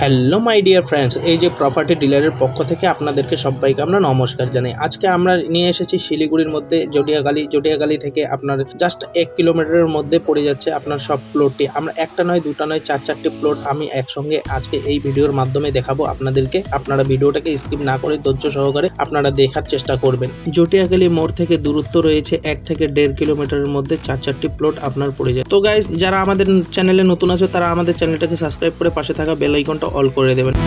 Hello my dear friends এই যে property ডিলারের পক্ষ থেকে আপনাদেরকে সবাইকে আমরা নমস্কার জানাই। আজকে আমরা নিয়ে এসেছি শিলিগুড়ির মধ্যে জটিয়াগালি জটিয়াগালি থেকে আপনার জাস্ট এক কিলোমিটারের মধ্যে পড়ে যাচ্ছে আপনার সব প্লটটি আমরা একটা নয়, দুটা নয়, চার চারটি প্লট আমি একসঙ্গে আজকে এই ভিডিওর মাধ্যমে দেখাবো আপনাদেরকে। আপনারা ভিডিওটাকে স্কিপ না করে ধৈর্য সহকারে আপনারা দেখার চেষ্টা করবেন। জটিয়াগালি মোড় থেকে দূরত্ব রয়েছে এক থেকে দেড় কিলোমিটারের মধ্যে চার চারটি প্লট আপনার পড়ে যায়। তো গাইজ যারা আমাদের চ্যানেলে নতুন আছে, তারা আমাদের চ্যানেলটাকে সাবস্ক্রাইব করে পাশে থাকা বেল আইকনটা অল করে দেবেন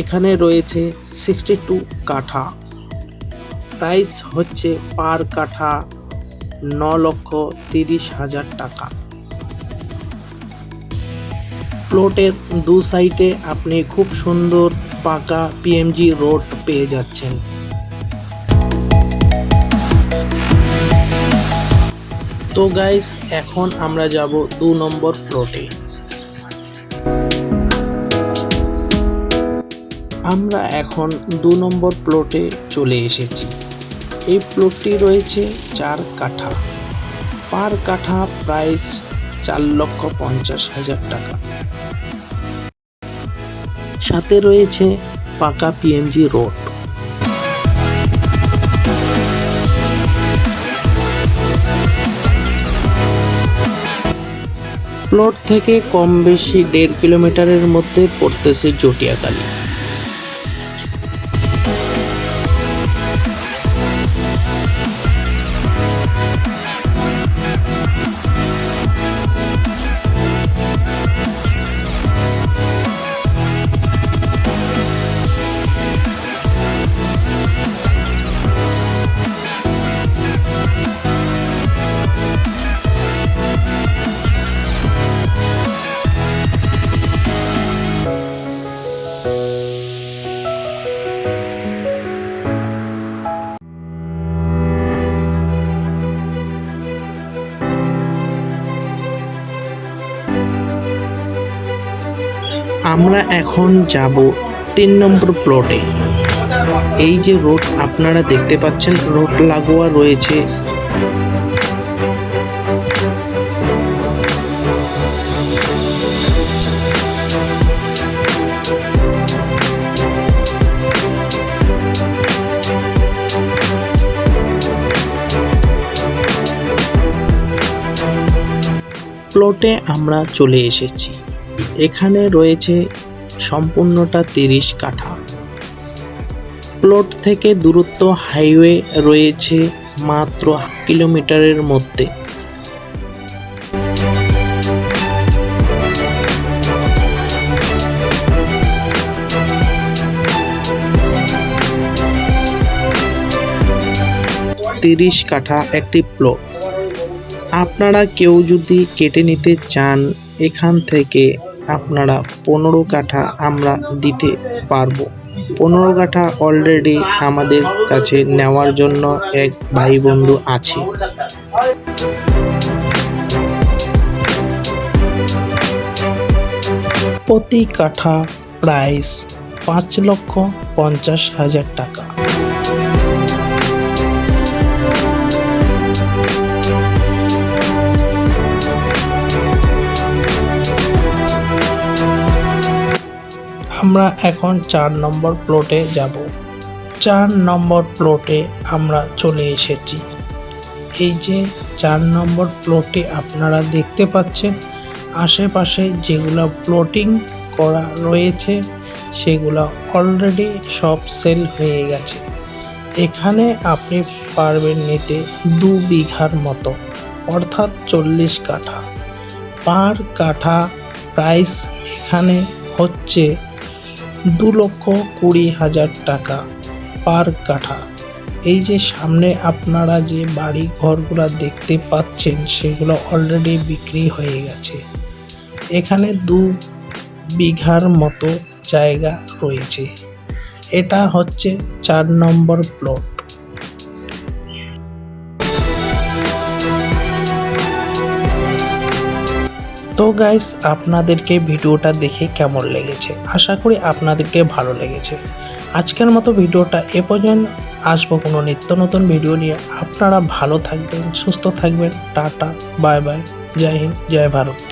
এখানে রয়েছে সিক্সটি টু কাঠা। প্রাইস হচ্ছে পার কাঠা ন লক্ষ তিরিশ হাজার টাকা। প্লটের দু সাইডে আপনি খুব সুন্দর পাকা পিএমজি রোড পেয়ে যাচ্ছেন। তো গাইস এখন আমরা যাব দু নম্বর প্লটে আমরা এখন দু নম্বর প্লটে চলে এসেছি। এই প্লটটি রয়েছে চার কাঠা। পার কাঠা প্রাইস চার লক্ষ পঞ্চাশ হাজার টাকা। সাথে রয়েছে পাকা পিএনজি রোড প্লট থেকে কম বেশি দেড় কিলোমিটারের মধ্যে পড়তেছে জটিয়াকালী আমরা এখন যাব তিন নম্বর প্লটে এই যে রোড আপনারা দেখতে পাচ্ছেন রোড লাগোয়া রয়েছে। প্লটে আমরা চলে এসেছি। এখানে রয়েছে সম্পূর্ণটা তিরিশ কাঠা। প্লট থেকে দূরত্ব হাইওয়ে রয়েছে মাত্র কিলোমিটারের মধ্যে। তিরিশ কাঠা একটি প্লট। আপনারা কেউ যদি কেটে নিতে চান এখান থেকে আপনারা পনেরো কাঠা আমরা দিতে পারব। পনেরো কাঠা অলরেডি আমাদের কাছে নেওয়ার জন্য এক ভাই বন্ধু আছে। প্রতি কাঠা প্রাইস পাঁচ লক্ষ পঞ্চাশ হাজার টাকা। আমরা এখন চার নম্বর প্লটে যাব। চার নম্বর প্লটে আমরা চলে এসেছি। এই যে চার নম্বর প্লটে আপনারা দেখতে পাচ্ছেন, আশেপাশে যেগুলো প্লটিং করা রয়েছে, সেগুলো অলরেডি সব সেল হয়ে গেছে। এখানে আপনি পারবেন নিতে দু বিঘার মতো, অর্থাৎ চল্লিশ কাঠা। পার কাঠা প্রাইস এখানে হচ্ছে দু লক্ষ কুড়ি হাজার টাকা পার কাঠা। এই যে সামনে আপনারা যে বাড়ি ঘরগুলো দেখতে পাচ্ছেন, সেগুলো অলরেডি বিক্রি হয়ে গেছে। এখানে দু বিঘার মতো জায়গা রয়েছে। এটা হচ্ছে চার নম্বর প্লট তো গাইস আপনাদেরকে ভিডিওটা দেখে কেমন লেগেছে? আশা করি আপনাদেরকে ভালো লেগেছে। আজকের মতো ভিডিওটা এ পর্যন্ত। আসব কোনো নিত্য নতুন ভিডিও নিয়ে। আপনারা ভালো থাকবেন, সুস্থ থাকবেন। টাটা বাই বাই জয় হিন্দ, জয় ভারত।